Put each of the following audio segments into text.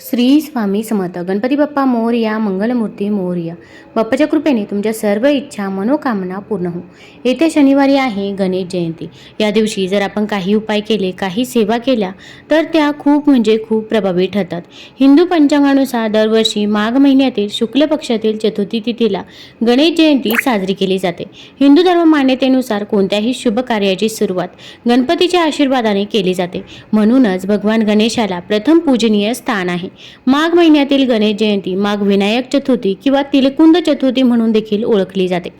श्री स्वामी समर्थ. गणपती बाप्पा मोरया मंगलमूर्ती मोरया. बाप्पाच्या कृपेने तुमच्या सर्व इच्छा मनोकामना पूर्ण हो. येत्या शनिवारी आहे गणेश जयंती. या दिवशी जर आपण काही उपाय केले काही सेवा केल्या तर त्या खूप म्हणजे खूप प्रभावी ठरतात. हिंदू पंचांगानुसार दरवर्षी माघ महिन्यातील शुक्ल पक्षातील चतुर्थी तिथीला गणेश जयंती साजरी केली जाते. हिंदू धर्म मान्यतेनुसार कोणत्याही शुभ कार्याची सुरुवात गणपतीच्या आशीर्वादाने केली जाते. म्हणूनच भगवान गणेशाला प्रथम पूजनीय स्थान आहे. माघ महिन्यातील गणेश जयंती माघ विनायक चतुर्थी किंवा तिलकुंद चतुर्थी म्हणून देखील ओळखली जाते.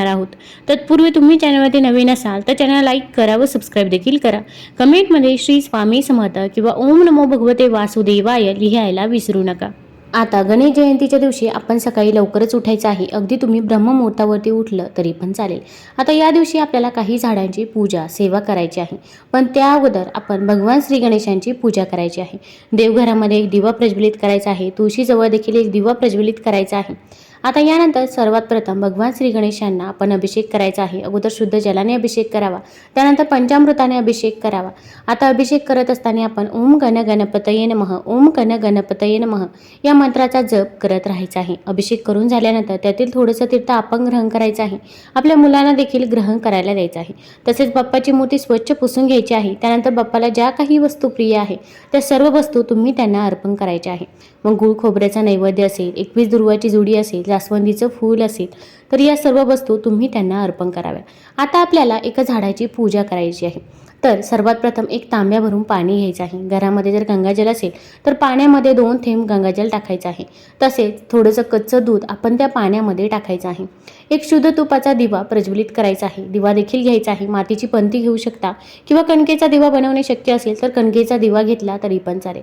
आहोत. तत्पूर्वी तुम्ही चॅनलवरती नवीन असाल तर चॅनल लाईक करा व सबस्क्राईब देखील करा. कमेंटमध्ये श्री स्वामी समर्थ किंवा ओम नमो भगवते वासुदेवाय लिहायला विसरू नका. आता गणेश जयंतीच्या दिवशी आपण सकाळी लवकरच उठायचं आहे. अगदी तुम्ही ब्रह्ममुहूर्तावरती उठलं तरी पण चालेल. आता या दिवशी आपल्याला काही झाडांची पूजा सेवा करायची आहे. पण त्या अगोदर आपण भगवान श्री गणेशांची पूजा करायची आहे. देवघरामध्ये एक दिवा प्रज्वलित करायचा आहे. तुळशीजवळ देखील एक दिवा प्रज्वलित करायचा आहे. आता यानंतर सर्वात प्रथम भगवान श्री गणेशांना आपण अभिषेक करायचा आहे. अगोदर शुद्ध जलाने अभिषेक करावा. त्यानंतर पंचामृताने अभिषेक करावा. आता अभिषेक करत असताना आपण ओम गण गणपतये नमः ओम गण गणपतये नमः या मंत्राचा जप करत राहायचा आहे. अभिषेक करून झाल्यानंतर त्यातील थोडंसं तीर्थ आपण ग्रहण करायचं आहे. आपल्या मुलांना देखील ग्रहण करायला द्यायचं आहे. तसेच बाप्पाची मूर्ती स्वच्छ पुसून घ्यायची आहे. त्यानंतर बाप्पाला ज्या काही वस्तू प्रिय आहे त्या सर्व वस्तू तुम्ही त्यांना अर्पण करायच्या आहे. मग गुळ खोबऱ्याचा नैवेद्य असेल एकवीस दुर्वाची जुडी असेल जास्वंदीचं फूल असेल तर या सर्व वस्तू तुम्ही त्यांना अर्पण कराव्या. आता आपल्याला एका झाडाची पूजा करायची आहे. तर सर्वात प्रथम एक तांब्या भरून पाणी घ्यायचं आहे. घरामध्ये जर गंगाजल असेल तर पाण्यामध्ये दोन थेंब गंगाजल टाकायचं आहे. तसेच थोडंसं कच्चं दूध आपण त्या पाण्यामध्ये टाकायचं आहे. एक शुद्ध तुपाचा दिवा प्रज्वलित करायचा आहे. दिवा देखील घ्यायचा आहे. मातीची पंती घेऊ शकता किंवा कणकेचा दिवा बनवणे शक्य असेल तर कणकेचा दिवा घेतला तरी पण चालेल.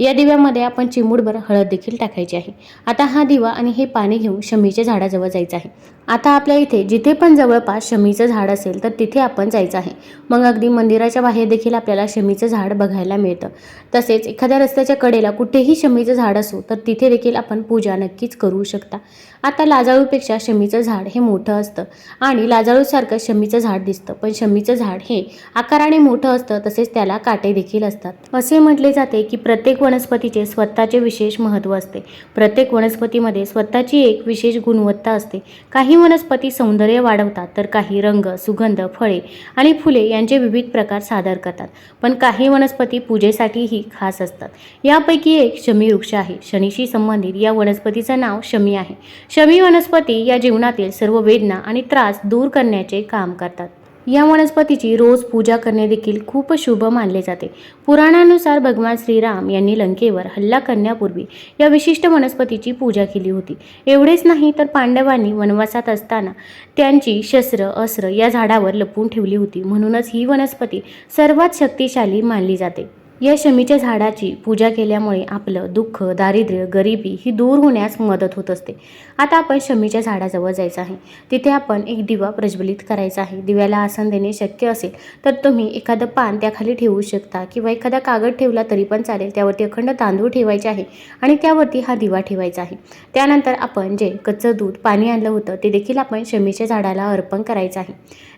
या दिव्यामध्ये आपण चिमूडभर हळद देखील टाकायची आहे. आता हा दिवा आणि हे पाणी घेऊन शमीच्या झाडाजवळ जायचं आहे. आता आपल्या इथे जिथे पण जवळपास शमीचं झाड असेल तर तिथे आपण जायचं आहे. मग अगदी मंदिराच्या बाहेर देखील आपल्याला शमीचं झाड बघायला मिळतं. तसेच एखाद्या रस्त्याच्या कडेला कुठेही शमीचं झाड असो तर तिथे देखील आपण पूजा नक्कीच करू शकता. आता लाजाळूपेक्षा शमीचं झाड हे मोठं असतं आणि लाजाळूसारखं शमीचं झाड दिसतं. पण शमीचं झाड हे आकाराने मोठं असतं तसेच त्याला काटे देखील असतात. असे म्हटले जाते की प्रत्येक वनस्पतीचे स्वतःचे विशेष महत्त्व असते. प्रत्येक वनस्पतीमध्ये स्वतःची एक विशेष गुणवत्ता असते. काही वनस्पती सौंदर्य वाढवतात तर काही रंग सुगंध फळे आणि फुले यांचे विविध प्रकार सादर करतात. पण काही वनस्पती पूजेसाठीही खास असतात. यापैकी एक शमी वृक्ष आहे. शनीशी संबंधित या वनस्पतीचं नाव शमी आहे. शमी वनस्पती या जीवनातील सर्व वेदना आणि त्रास दूर करण्याचे काम करतात. या वनस्पतीची रोज पूजा करणे देखील खूप शुभ मानले जाते. पुराणानुसार भगवान श्रीराम यांनी लंकेवर हल्ला करण्यापूर्वी या विशिष्ट वनस्पतीची पूजा केली होती. एवढेच नाही तर पांडवांनी वनवासात असताना त्यांची शस्त्र अस्त्र या झाडावर लपवून ठेवली होती. म्हणूनच ही वनस्पती सर्वात शक्तिशाली मानली जाते. या शमीच्या झाडाची पूजा केल्यामुळे आपलं दुःख दारिद्र्य गरिबी ही दूर होण्यास मदत होत असते. आता आपण शमीच्या झाडाजवळ जायचं आहे. तिथे आपण एक दिवा प्रज्वलित करायचा आहे. दिव्याला आसन देणे शक्य असेल तर तुम्ही एखादं पान त्याखाली ठेवू शकता किंवा एखादा कागद ठेवला तरी पण चालेल. त्यावरती अखंड तांदूळ ठेवायचे आहे आणि त्यावरती हा दिवा ठेवायचा आहे. त्यानंतर आपण जे कच्चं दूध पाणी आणलं होतं ते देखील आपण शमीच्या झाडाला अर्पण करायचं आहे.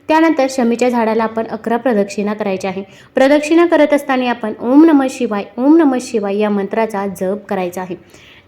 त्यानंतर शमीच्या झाडाला आपण अकरा प्रदक्षिणा करायच्या आहे. प्रदक्षिणा करत असताना आपण ओम नमः शिवाय ओम नमः शिवाय या मंत्राचा जप करायचा आहे.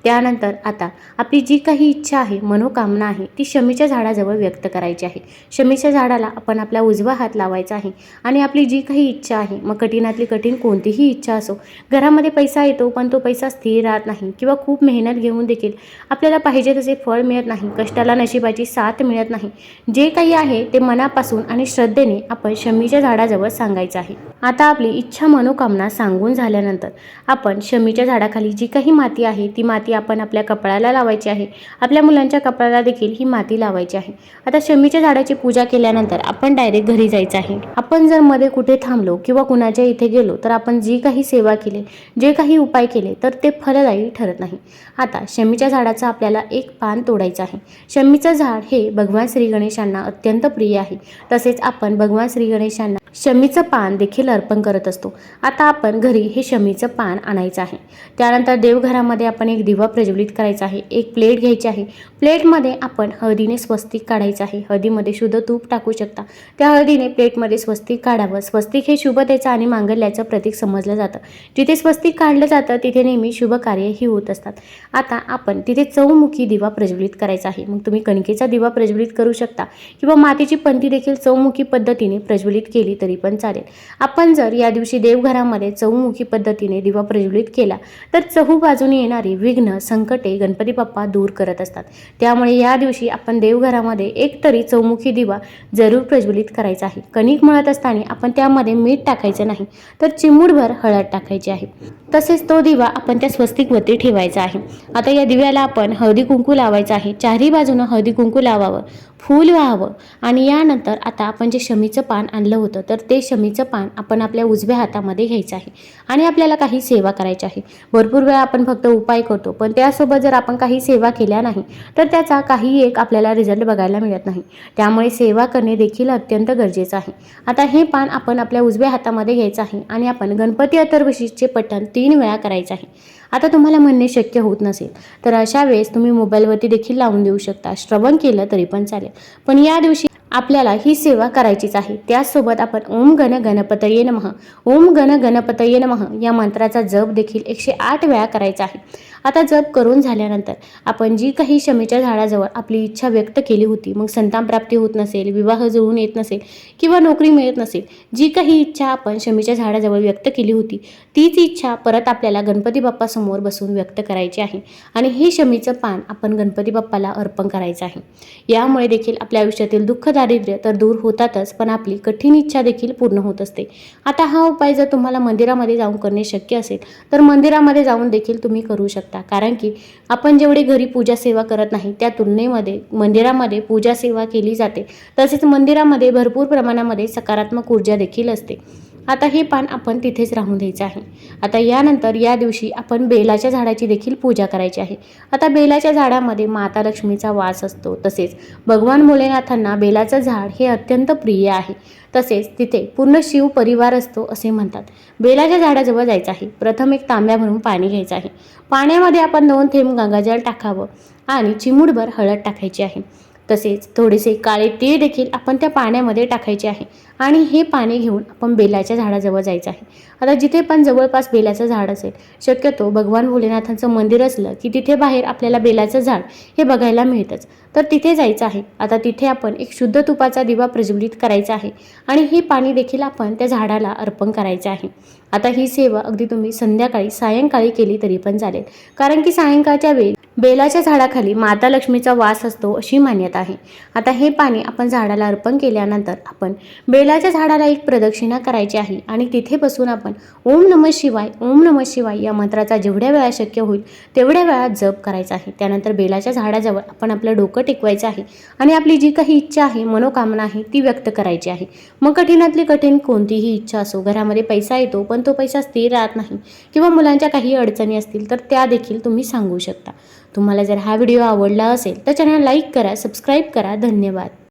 त्यानंतर आता आपली जी काही इच्छा आहे मनोकामना आहे ती शमीच्या झाडाजवळ व्यक्त करायची आहे. शमीच्या झाडाला आपण आपला उजवा हात लावायचा आहे आणि आपली जी काही इच्छा आहे मग कठीणातली कठीण कोणतीही इच्छा असो घरामध्ये पैसा येतो पण तो पैसा स्थिर राहत नाही किंवा खूप मेहनत घेऊन देखील आपल्याला पाहिजे तसे फळ मिळत नाही कष्टाला नशिबाची साथ मिळत नाही. जे काही आहे ते मनापासून आणि श्रद्धेने आपण शमीच्या झाडाजवळ सांगायचं आहे. आता आपली इच्छा मनोकामना सांगून झाल्यानंतर आपण शमीच्या झाडाखाली जी काही माती आहे ती माती आपण आपल्या कपाळाला लावायची आहे. आपल्या मुलांच्या कपाळाला देखील ही माती लावायची आहे. आता शमीच्या झाडाची पूजा केल्यानंतर आपण डायरेक्ट घरी जायचं आहे. आपण जर मध्ये कुठे थांबलो किंवा कुणाच्या इथे गेलो तर आपण जी काही सेवा केली जे काही उपाय केले तर ते फलदायी ठरत नाही. आता शमीच्या झाडाचं आपल्याला एक पान तोडायचं आहे. शमीचं झाड हे भगवान श्री गणेशांना अत्यंत प्रिय आहे. तसेच आपण भगवान श्री गणेशांना शमीचं पान देखील अर्पण करत असतो. आता आपण घरी हे शमीचं पान आणायचं आहे. त्यानंतर देवघरामध्ये आपण एक दिवा प्रज्वलित करायचा आहे. एक प्लेट घ्यायची आहे. प्लेटमध्ये आपण हळदीने स्वस्तिक काढायचं आहे. हळदीमध्ये शुद्ध तूप टाकू शकता. त्या हळदीने प्लेटमध्ये स्वस्तिक काढावं. स्वस्तिक हे शुभतेचं आणि मांगल्याचं प्रतीक समजलं जातं. जिथे स्वस्तिक काढलं जातं तिथे नेहमी शुभ कार्यही होत असतात. आता आपण तिथे चौमुखी दिवा प्रज्वलित करायचा आहे. मग तुम्ही कणकेचा दिवा प्रज्वलित करू शकता किंवा मातीची पंती देखील चौमुखी पद्धतीने प्रज्वलित केली तर तरी पण चालेल. आपण जर या दिवशी देवघरामध्ये चौमुखी पद्धतीने दिवा प्रज्वलित केला तर चहू बाजूने येणारी विघ्न संकटे गणपती बाप्पा दूर करत असतात. त्यामुळे या दिवशी आपण देवघरामध्ये एक तरी चौमुखी दिवा जरूर प्रज्वलित करायचा आहे. कणिक मळत असताना आपण त्यामध्ये मीठ टाकायचं नाही तर चिमूडभर हळद टाकायची आहे. तसेच तो दिवा आपण त्या स्वस्तिकवरती ठेवायचा आहे. आता या दिव्याला आपण हळदी कुंकू लावायचं आहे. चारही बाजूनं हळदी कुंकू लावावं फूल व्हावं आणि यानंतर आता आपण जे शमीचं पान आणलं होतं तर तर ते शमीचं पान आपण आपल्या उजव्या हातामध्ये घ्यायचं आहे. आणि आपल्याला काही सेवा करायची आहे. भरपूर वेळा आपण फक्त उपाय करतो पण त्यासोबत जर आपण काही सेवा केल्या नाही तर त्याचा काही एक आपल्याला रिझल्ट बघायला मिळत नाही. त्यामुळे सेवा करणे देखील अत्यंत गरजेचं आहे. आता हे पान आपण आपल्या उजव्या हातामध्ये घ्यायचं आहे आणि आपण गणपती अथर्वशीचे पठण तीन वेळा करायचं आहे. आता तुम्हाला म्हणणे शक्य होत नसेल तर अशा वेळेस तुम्ही मोबाईलवरती देखील लावून देऊ शकता. श्रवण केलं तरी पण चालेल. पण या दिवशी आपल्याला ही सेवा करायचीच आहे. त्याचसोबत आपण ओम गण गणपतये नमः. ओम गण गणपतये नमः या मंत्राचा जप देखील एकशे आठ वेळा करायचा आहे. आता जप करून झाल्यानंतर आपण जी काही शमीच्या झाडाजवळ आपली इच्छा व्यक्त केली होती मग संतान प्राप्ती होत नसेल विवाह जुळून येत नसेल किंवा नोकरी मिळत नसेल जी काही इच्छा आपण शमीच्या झाडाजवळ व्यक्त केली होती तीच इच्छा परत आपल्याला गणपती बाप्पासमोर बसून व्यक्त करायची आहे आणि हे शमीचं पान आपण गणपती बाप्पाला अर्पण करायचं आहे. यामुळे देखील आपल्या आयुष्यातील दुःखदायक दारिद्र्य तर दूर होतातच पण आपली कठीण इच्छा देखील पूर्ण होत असते. आता हा उपाय जर तुम्हाला मंदिरामध्ये जाऊन करणे शक्य असेल तर मंदिरामध्ये जाऊन देखील तुम्ही करू शकता. कारण की आपण जेवढे घरी पूजा सेवा करत नाही त्या तुलनेमध्ये मंदिरामध्ये पूजा सेवा केली जाते. तसेच मंदिरामध्ये भरपूर प्रमाणामध्ये सकारात्मक ऊर्जा देखील असते. आता हे पान आपण तिथेच राहून द्यायचं आहे. आता यानंतर या दिवशी आपण बेलाच्या झाडाची देखील पूजा करायची आहे. आता बेलाच्या झाडामध्ये माता लक्ष्मीचा वास असतो. तसेच भगवान भोलेनाथांना बेलाचं झाड हे अत्यंत प्रिय आहे. तसेच तिथे पूर्ण शिव परिवार असतो असे म्हणतात. बेलाच्या झाडाजवळ जायचं आहे. प्रथम एक तांब्या भरून पाणी घ्यायचं आहे. पाण्यामध्ये आपण दोन थेंब गंगाजल टाकावं आणि चिमूडभर हळद टाकायची आहे. तसेच थोडेसे काळे तीळ देखील आपण त्या पाण्यामध्ये टाकायचे आहे. आणि हे पाणी घेऊन आपण बेलाच्या झाडाजवळ जायचं आहे. आता जिथे पण जवळपास बेलाचं झाड असेल शक्यतो भगवान भोलेनाथांचं मंदिर असलं की तिथे बाहेर आपल्याला बेलाचं झाड हे बघायला मिळतंच. तर तिथे जायचं आहे. आता तिथे आपण एक शुद्ध तुपाचा दिवा प्रज्वलित करायचा आहे आणि हे पाणी देखील आपण त्या झाडाला अर्पण करायचं आहे. आता ही सेवा अगदी तुम्ही संध्याकाळी सायंकाळी केली तरी पण चालेल. कारण की सायंकाळच्या वेळी बेलाच्या झाडाखाली माता लक्ष्मीचा वास असतो अशी मान्यता आहे. आता हे पाणी आपण झाडाला अर्पण केल्यानंतर आपण बेलाच्या झाडाला एक प्रदक्षिणा करायची आहे आणि तिथे बसून आपण ओम नम शिवाय ओम नम शिवाय या मंत्राचा जेवढ्या वेळा शक्य होईल तेवढ्या वेळा जप करायचा आहे. त्यानंतर बेलाच्या झाडाजवळ आपण आपलं डोकं टेकवायचं आहे आणि आपली जी काही इच्छा आहे मनोकामना आहे ती व्यक्त करायची आहे. मग कठीणातली कठीण कोणतीही इच्छा असो घरामध्ये पैसा येतो पण तो पैसा स्थिर राहत नाही किंवा मुलांच्या काही अडचणी असतील तर त्या देखील तुम्ही सांगू शकता. तुम्हाला जर हा व्हिडिओ आवडला असेल तर चॅनल लाईक करा सबस्क्राईब करा. धन्यवाद.